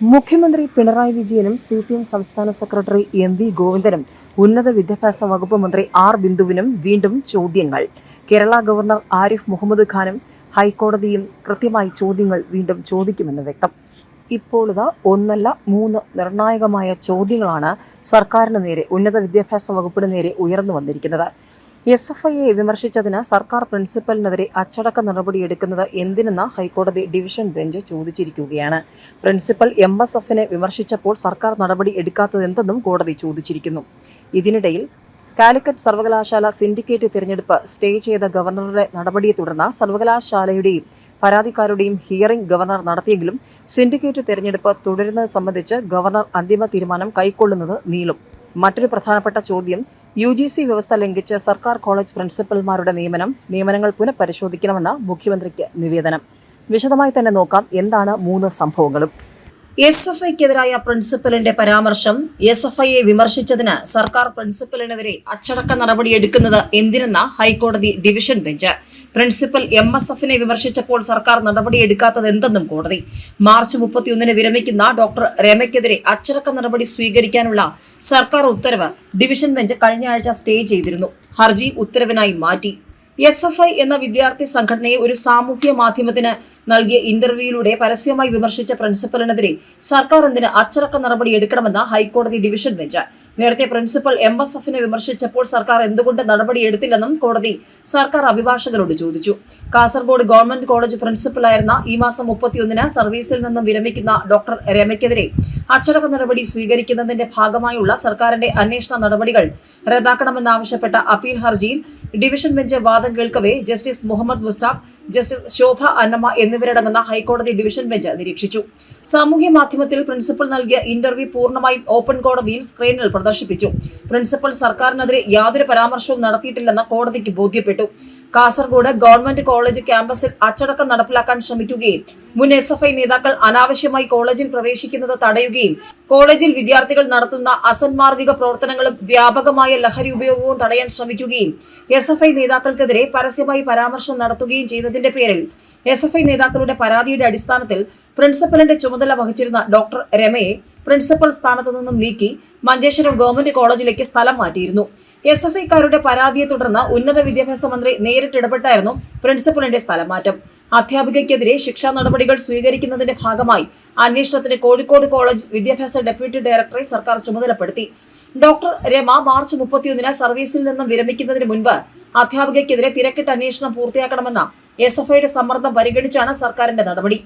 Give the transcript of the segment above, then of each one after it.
മുഖ്യമന്ത്രി പിണറായി വിജയനും C P M സംസ്ഥാന സെക്രട്ടറി എം വി ഗോവിന്ദനും ഉന്നത വിദ്യാഭ്യാസ വകുപ്പ് മന്ത്രി ആർ ബിന്ദുവിനും വീണ്ടും ചോദ്യങ്ങൾ. കേരള ഗവർണർ ആരിഫ് മുഹമ്മദ് ഖാനും ഹൈക്കോടതിയും കൃത്യമായി ചോദ്യങ്ങൾ വീണ്ടും ചോദിക്കുമെന്ന് വ്യക്തം. ഇപ്പോൾ ഒന്നല്ല മൂന്ന് നിർണായകമായ ചോദ്യങ്ങളാണ് സർക്കാരിന് നേരെ ഉന്നത വിദ്യാഭ്യാസ വകുപ്പിന് നേരെ ഉയർന്നു വന്നിരിക്കുന്നത്. എസ് എഫ് ഐയെ വിമർശിച്ചതിന് സർക്കാർ പ്രിൻസിപ്പലിനെതിരെ അച്ചടക്ക നടപടിയെടുക്കുന്നത് എന്തിനെന്ന് ഹൈക്കോടതി ഡിവിഷൻ ബെഞ്ച് ചോദിച്ചിരിക്കുകയാണ്. പ്രിൻസിപ്പൽ എം എസ് എഫിനെ വിമർശിച്ചപ്പോൾ സർക്കാർ നടപടി എടുക്കാത്തതെന്തെന്നും കോടതി ചോദിച്ചിരിക്കുന്നു. ഇതിനിടയിൽ കാലിക്കറ്റ് സർവകലാശാല സിൻഡിക്കേറ്റ് തിരഞ്ഞെടുപ്പ് സ്റ്റേ ചെയ്ത ഗവർണറുടെ നടപടിയെ തുടർന്ന് സർവകലാശാലയുടെയും പരാതിക്കാരുടെയും ഹിയറിംഗ് ഗവർണർ നടത്തിയെങ്കിലും സിൻഡിക്കേറ്റ് തിരഞ്ഞെടുപ്പ് തുടരുന്നത് സംബന്ധിച്ച് ഗവർണർ അന്തിമ തീരുമാനം കൈക്കൊള്ളുന്നത് നീളും. മറ്റൊരു പ്രധാനപ്പെട്ട ചോദ്യം. യു ജി സി വ്യവസ്ഥ ലംഘിച്ച് സർക്കാർ കോളേജ് പ്രിൻസിപ്പൽമാരുടെ നിയമനം നിയമനങ്ങൾ പുനഃപരിശോധിക്കണമെന്ന മുഖ്യമന്ത്രിക്ക് നിവേദനം. വിശദമായി തന്നെ നോക്കാം എന്താണ് മൂന്ന് സംഭവങ്ങളും. എസ് എഫ് ഐക്കെതിരായ പ്രിൻസിപ്പലിന്റെ പരാമർശം എസ് എഫ് ഐയെ വിമർശിച്ചതിന് സർക്കാർ പ്രിൻസിപ്പലിനെതിരെ അച്ചടക്ക നടപടി എടുക്കുന്നത് എന്തിനെന്ന ഹൈക്കോടതി division bench. Principal M S എഫിനെ വിമർശിച്ചപ്പോൾ സർക്കാർ നടപടി എടുക്കാത്തത് എന്തെന്നും കോടതി. മാർച്ച് മുപ്പത്തിയൊന്നിന് വിരമിക്കുന്ന ഡോക്ടർ രമയ്ക്കെതിരെ അച്ചടക്ക നടപടി സ്വീകരിക്കാനുള്ള സർക്കാർ ഉത്തരവ് ഡിവിഷൻ ബെഞ്ച് കഴിഞ്ഞ ആഴ്ച സ്റ്റേ ചെയ്തിരുന്നു. ഹർജി ഉത്തരവിനായി മാറ്റി. എസ് എഫ് ഐ എന്ന വിദ്യാർത്ഥി സംഘടനയെ ഒരു സാമൂഹ്യ മാധ്യമത്തിന് നൽകിയ ഇന്റർവ്യൂയിലൂടെ പരസ്യമായി വിമർശിച്ച പ്രിൻസിപ്പലിനെതിരെ സർക്കാർ എന്തിന് അച്ചടക്ക നടപടി എടുക്കണമെന്ന ഹൈക്കോടതി ഡിവിഷൻ ബെഞ്ച്. നേരത്തെ പ്രിൻസിപ്പൽ എം എസ് എഫിനെ വിമർശിച്ചപ്പോൾ സർക്കാർ എന്തുകൊണ്ട് നടപടി എടുത്തില്ലെന്നും കോടതി സർക്കാർ അഭിഭാഷകരോട് ചോദിച്ചു. കാസർഗോഡ് ഗവൺമെന്റ് കോളേജ് പ്രിൻസിപ്പലായിരുന്ന ഈ മാസം മുപ്പത്തിയൊന്നിന് സർവീസിൽ നിന്നും വിരമിക്കുന്ന ഡോക്ടർ രമയ്ക്കെതിരെ അച്ചടക്ക നടപടി സ്വീകരിക്കുന്നതിന്റെ ഭാഗമായുള്ള സർക്കാരിന്റെ അന്വേഷണ നടപടികൾ റദ്ദാക്കണമെന്നാവശ്യപ്പെട്ട അപ്പീൽ ഹർജിയിൽ ഡിവിഷൻ ബെഞ്ച് വാദം കേൾക്കവെ ജസ്റ്റിസ് മുഹമ്മദ് മുസ്താഖ് ജസ്റ്റിസ് ശോഭ അന്നമ്മ എന്നിവരടങ്ങുന്ന ഹൈക്കോടതി ഡിവിഷൻ ബെഞ്ച് നിരീക്ഷിച്ചു. സാമൂഹ്യ മാധ്യമത്തിൽ പ്രിൻസിപ്പൽ നൽകിയ ഇന്റർവ്യൂ പൂർണമായും ഓപ്പൺ കോടതിയിൽ സ്ക്രീനിൽ പ്രദർശിപ്പിച്ചു. പ്രിൻസിപ്പൽ സർക്കാരിനെതിരെ യാതൊരു പരാമർശവും നടത്തിയിട്ടില്ലെന്ന് കോടതിക്ക് ബോധ്യപ്പെട്ടു. കാസർഗോഡ് ഗവൺമെന്റ് കോളേജ് ക്യാമ്പസിൽ അച്ചടക്കം നടപ്പിലാക്കാൻ ശ്രമിക്കുകയും മുൻ എസ് എഫ് ഐ നേതാക്കൾ അനാവശ്യമായി കോളേജിൽ പ്രവേശിക്കുന്നത് തടയുകയും കോളേജിൽ വിദ്യാർത്ഥികൾ നടത്തുന്ന അസന്മാർഗിക പ്രവർത്തനങ്ങളും വ്യാപകമായ ലഹരി ഉപയോഗവും തടയാൻ ശ്രമിക്കുകയും എസ് എഫ് ഐ നേതാക്കൾക്കെതിരെ പരസ്യമായി പരാമർശം നടത്തുകയും ചെയ്തതിന്റെ പേരിൽ എസ് എഫ് ഐ നേതാക്കളുടെ പരാതിയുടെ അടിസ്ഥാനത്തിൽ പ്രിൻസിപ്പലിന്റെ ചുമതല വഹിച്ചിരുന്ന ഡോക്ടർ രമയെ പ്രിൻസിപ്പൽ സ്ഥാനത്തു നിന്നും നീക്കി മഞ്ചേശ്വരം ഗവൺമെന്റ് കോളേജിലേക്ക് സ്ഥലം മാറ്റിയിരുന്നു. എസ് എഫ് ഐക്കാരുടെ പരാതിയെ തുടർന്ന് ഉന്നത വിദ്യാഭ്യാസ മന്ത്രി നേരിട്ടിടപെട്ടായിരുന്നു പ്രിൻസിപ്പലിന്റെ സ്ഥലം മാറ്റം അധ്യാപികയ്ക്കെതിരെ ശിക്ഷാ നടപടികൾ സ്വീകരിക്കുന്നതിന്റെ ഭാഗമായി അന്വേഷണത്തിന് കോഴിക്കോട് കോളേജ് വിദ്യാഭ്യാസ ഡെപ്യൂട്ടി ഡയറക്ടറെ സർക്കാർ ചുമതലപ്പെടുത്തി. ഡോക്ടർ രമ മാർച്ച് മുപ്പത്തിയൊന്നിന് സർവീസിൽ നിന്നും വിരമിക്കുന്നതിന് മുൻപ് അധ്യാപികയ്ക്കെതിരെ തിരക്കിട്ട് അന്വേഷണം പൂർത്തിയാക്കണമെന്ന എസ് എഫ് ഐയുടെ സമ്മർദ്ദം പരിഗണിച്ചാണ് സർക്കാരിന്റെ നടപടി.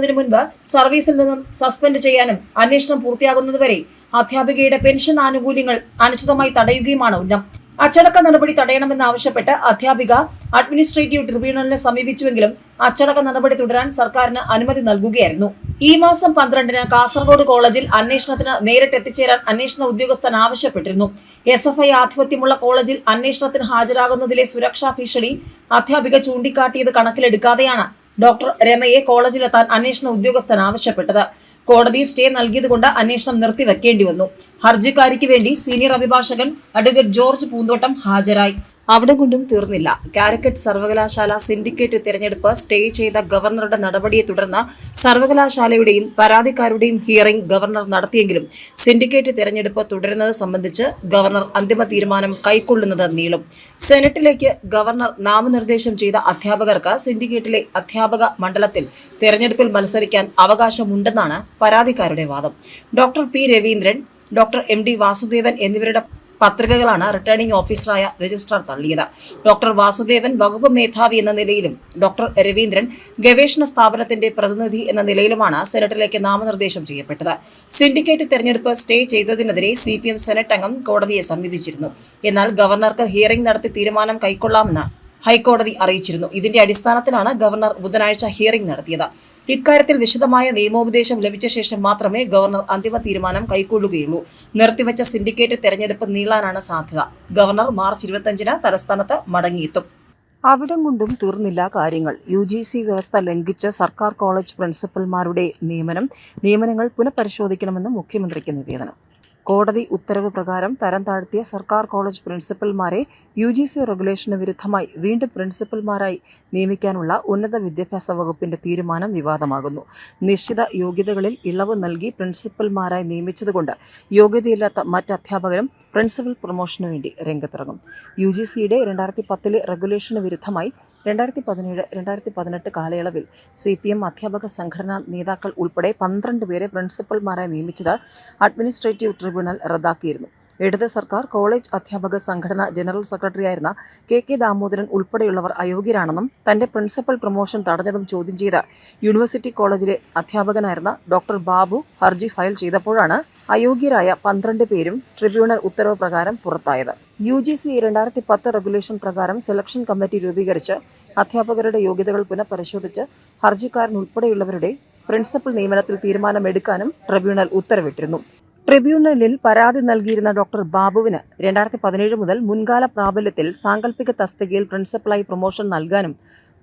വിരമിക്കുന്നതിന് മുൻപ് സർവീസിൽ നിന്നും സസ്പെൻഡ് ചെയ്യാനും അന്വേഷണം പൂർത്തിയാകുന്നതുവരെ അധ്യാപികയുടെ പെൻഷൻ ആനുകൂല്യങ്ങൾ അനിശ്ചിതമായി തടയുകയുമാണ് ഉന്നം. അച്ചടക്ക നടപടി തടയണമെന്നാവശ്യപ്പെട്ട് അധ്യാപിക അഡ്മിനിസ്ട്രേറ്റീവ് ട്രിബ്യൂണലിനെ സമീപിച്ചുവെങ്കിലും അച്ചടക്ക നടപടി തുടരാൻ സർക്കാരിന് അനുമതി നൽകുകയായിരുന്നു. ഈ മാസം പന്ത്രണ്ടിന് കാസർഗോഡ് കോളേജിൽ അന്വേഷണത്തിന് നേരിട്ട് എത്തിച്ചേരാൻ അന്വേഷണ ഉദ്യോഗസ്ഥൻ ആവശ്യപ്പെട്ടിരുന്നു. എസ് എഫ് ഐ ആധിപത്യമുള്ള കോളേജിൽ അന്വേഷണത്തിന് ഹാജരാകുന്നതിലെ സുരക്ഷാ ഭീഷണി അധ്യാപിക ചൂണ്ടിക്കാട്ടിയത് കണക്കിലെടുക്കാതെയാണ് ഡോക്ടർ രമയെ കോളേജിലെത്താൻ അന്വേഷണ ഉദ്യോഗസ്ഥൻ ആവശ്യപ്പെട്ടത്. കോടതി സ്റ്റേ നൽകിയതുകൊണ്ട് അന്വേഷണം നിർത്തിവെക്കേണ്ടി വന്നു. ഹർജിക്കാരിക്ക് വേണ്ടി സീനിയർ അഭിഭാഷകൻ അഡ്വക്കേറ്റ് ജോർജ് പൂന്തോട്ടം ഹാജരായി. അവിടെ കൊണ്ടും തീർന്നില്ല. കാരക്കറ്റ് സർവകലാശാല സിൻഡിക്കേറ്റ് തിരഞ്ഞെടുപ്പ് സ്റ്റേ ചെയ്ത ഗവർണറുടെ നടപടിയെ തുടർന്ന് സർവകലാശാലയുടെയും പരാതിക്കാരുടെയും ഹിയറിംഗ് ഗവർണർ നടത്തിയെങ്കിലും സിൻഡിക്കേറ്റ് തിരഞ്ഞെടുപ്പ് തുടരുന്നത് സംബന്ധിച്ച് ഗവർണർ അന്തിമ തീരുമാനം കൈക്കൊള്ളുന്നത് നീളും. സെനറ്റിലേക്ക് ഗവർണർ നാമനിർദ്ദേശം ചെയ്ത അധ്യാപകർക്ക് സിൻഡിക്കേറ്റിലെ അധ്യാപക മണ്ഡലത്തിൽ തിരഞ്ഞെടുപ്പിൽ മത്സരിക്കാൻ അവകാശമുണ്ടെന്നാണ് പരാതിക്കാരുടെ വാദം. Doctor P Raveendran doctor M D Vasudevan എന്നിവരുടെ പത്രികകളാണ് റിട്ടേണിംഗ് ഓഫീസറായ രജിസ്ട്രാർ തള്ളിയത്. ഡോക്ടർ വാസുദേവൻ വകുപ്പ് മേധാവി എന്ന നിലയിലും ഡോക്ടർ രവീന്ദ്രൻ ഗവേഷണ സ്ഥാപനത്തിന്റെ പ്രതിനിധി എന്ന നിലയിലുമാണ് സെനറ്റിലേക്ക് നാമനിർദ്ദേശം ചെയ്യപ്പെട്ടത്. സിൻഡിക്കേറ്റ് തെരഞ്ഞെടുപ്പ് സ്റ്റേ ചെയ്തതിനെതിരെ സി പി എം സെനറ്റ് അംഗം കോടതിയെ സമീപിച്ചിരുന്നു. എന്നാൽ ഗവർണർക്ക് ഹിയറിംഗ് നടത്തി തീരുമാനം കൈക്കൊള്ളാമെന്ന് ഹൈക്കോടതി അറിയിച്ചിരുന്നു. ഇതിന്റെ അടിസ്ഥാനത്തിലാണ് ഗവർണർ ബുധനാഴ്ച ഹിയറിംഗ് നടത്തിയത്. ഇക്കാര്യത്തിൽ വിശദമായ നിയമോപദേശം ലഭിച്ച ശേഷം മാത്രമേ ഗവർണർ അന്തിമ തീരുമാനം കൈക്കൊള്ളുകയുള്ളൂ. നിർത്തിവച്ച സിൻഡിക്കേറ്റ് തെരഞ്ഞെടുപ്പ് നീളാനാണ് സാധ്യത. ഗവർണർ മാർച്ച് ഇരുപത്തഞ്ചിന് തലസ്ഥാനത്ത് മടങ്ങിയെത്തും. അവിടം കൊണ്ടും തീർന്നില്ല കാര്യങ്ങൾ. യു ജി സി വ്യവസ്ഥ ലംഘിച്ച സർക്കാർ കോളേജ് പ്രിൻസിപ്പൽമാരുടെ നിയമനം നിയമനങ്ങൾ പുനഃപരിശോധിക്കണമെന്ന് മുഖ്യമന്ത്രിക്ക് നിവേദനം. കോടതി ഉത്തരവ് പ്രകാരം തരം താഴ്ത്തിയ സർക്കാർ കോളേജ് പ്രിൻസിപ്പൽമാരെ യു ജി സി റെഗുലേഷന് വിരുദ്ധമായി വീണ്ടും പ്രിൻസിപ്പൽമാരായി നിയമിക്കാനുള്ള ഉന്നത വിദ്യാഭ്യാസ വകുപ്പിന്റെ തീരുമാനം വിവാദമാകുന്നു. നിശ്ചിത യോഗ്യതകളിൽ ഇളവ് നൽകി പ്രിൻസിപ്പൽമാരായി നിയമിച്ചതുകൊണ്ട് യോഗ്യതയില്ലാത്ത മറ്റ് അധ്യാപകരും പ്രിൻസിപ്പൽ പ്രൊമോഷന് വേണ്ടി രംഗത്തിറങ്ങും. യു ജി സിയുടെ രണ്ടായിരത്തി പത്തിലെ റെഗുലേഷന് വിരുദ്ധമായി രണ്ടായിരത്തി പതിനേഴ് രണ്ടായിരത്തി പതിനെട്ട് കാലയളവിൽ സി പി എം അധ്യാപക സംഘടനാ നേതാക്കൾ ഉൾപ്പെടെ പന്ത്രണ്ട് പേരെ പ്രിൻസിപ്പൽമാരായി നിയമിച്ചത് അഡ്മിനിസ്ട്രേറ്റീവ് ട്രിബ്യൂണൽ റദ്ദാക്കിയിരുന്നു. ഇടത് സർക്കാർ കോളേജ് അധ്യാപക സംഘടന ജനറൽ സെക്രട്ടറിയായിരുന്ന കെ കെ ദാമോദരൻ ഉൾപ്പെടെയുള്ളവർ അയോഗ്യരാണെന്നും തന്റെ പ്രിൻസിപ്പൽ പ്രൊമോഷൻ തടഞ്ഞതും ചോദ്യം ചെയ്ത യൂണിവേഴ്സിറ്റി കോളേജിലെ അധ്യാപകനായിരുന്ന ഡോക്ടർ ബാബു ഹർജി ഫയൽ ചെയ്തപ്പോഴാണ് അയോഗ്യരായ പന്ത്രണ്ട് പേരും ട്രിബ്യൂണൽ ഉത്തരവ് പ്രകാരം പുറത്തായത്. യു ജി സി രണ്ടായിരത്തി പത്ത് റെഗുലേഷൻ പ്രകാരം സെലക്ഷൻ കമ്മിറ്റി രൂപീകരിച്ച് അധ്യാപകരുടെ യോഗ്യതകൾ പുനഃപരിശോധിച്ച് ഹർജിക്കാരൻ ഉൾപ്പെടെയുള്ളവരുടെ പ്രിൻസിപ്പൽ നിയമനത്തിൽ തീരുമാനമെടുക്കാനും ട്രിബ്യൂണൽ ഉത്തരവിട്ടിരുന്നു. ട്രിബ്യൂണലിൽ പരാതി നൽകിയിരുന്ന ഡോക്ടർ ബാബുവിന് രണ്ടായിരത്തി പതിനേഴ് മുതൽ മുൻകാല പ്രാബല്യത്തിൽ സാങ്കല്പിക തസ്തികയിൽ പ്രിൻസിപ്പലായി പ്രൊമോഷൻ നൽകാനും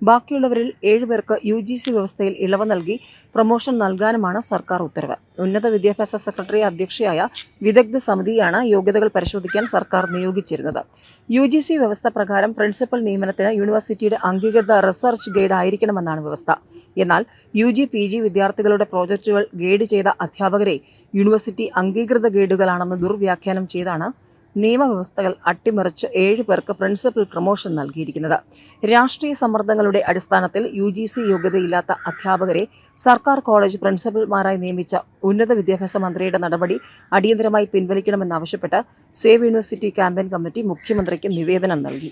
ബാക്കിയുള്ളവരിൽ ഏഴുപേർക്ക് യു ജി സി വ്യവസ്ഥയിൽ ഇളവ് നൽകി പ്രൊമോഷൻ നൽകാനുമാണ് സർക്കാർ ഉത്തരവ്. ഉന്നത വിദ്യാഭ്യാസ സെക്രട്ടറി അധ്യക്ഷയായ വിദഗ്ധ സമിതിയാണ് യോഗ്യതകൾ പരിശോധിക്കാൻ സർക്കാർ നിയോഗിച്ചിരുന്നത്. യു ജി സി വ്യവസ്ഥ പ്രകാരം പ്രിൻസിപ്പൽ നിയമനത്തിന് യൂണിവേഴ്സിറ്റിയുടെ അംഗീകൃത റിസർച്ച് ഗൈഡ് ആയിരിക്കണമെന്നാണ് വ്യവസ്ഥ. എന്നാൽ യു ജി പി ജി വിദ്യാർത്ഥികളുടെ പ്രോജക്റ്റുകൾ ഗൈഡ് ചെയ്ത അധ്യാപകരെ യൂണിവേഴ്സിറ്റി അംഗീകൃത ഗൈഡുകളാണെന്ന് ദുർവ്യാഖ്യാനം ചെയ്താണ് നിയമവ്യവസ്ഥകൾ അട്ടിമറിച്ച് ഏഴ് പേർക്ക് പ്രിൻസിപ്പൽ പ്രൊമോഷൻ നൽകിയിരിക്കുന്നത്. രാഷ്ട്രീയ സമ്മർദ്ദങ്ങളുടെ അടിസ്ഥാനത്തിൽ യു ജി സി യോഗ്യതയില്ലാത്ത അധ്യാപകരെ സർക്കാർ കോളേജ് പ്രിൻസിപ്പൽമാരായി നിയമിച്ച ഉന്നത വിദ്യാഭ്യാസ മന്ത്രിയുടെ നടപടി അടിയന്തരമായി പിൻവലിക്കണമെന്നാവശ്യപ്പെട്ട് സേവ് യൂണിവേഴ്സിറ്റി ക്യാമ്പയിൻ കമ്മിറ്റി മുഖ്യമന്ത്രിക്ക് നിവേദനം നൽകി.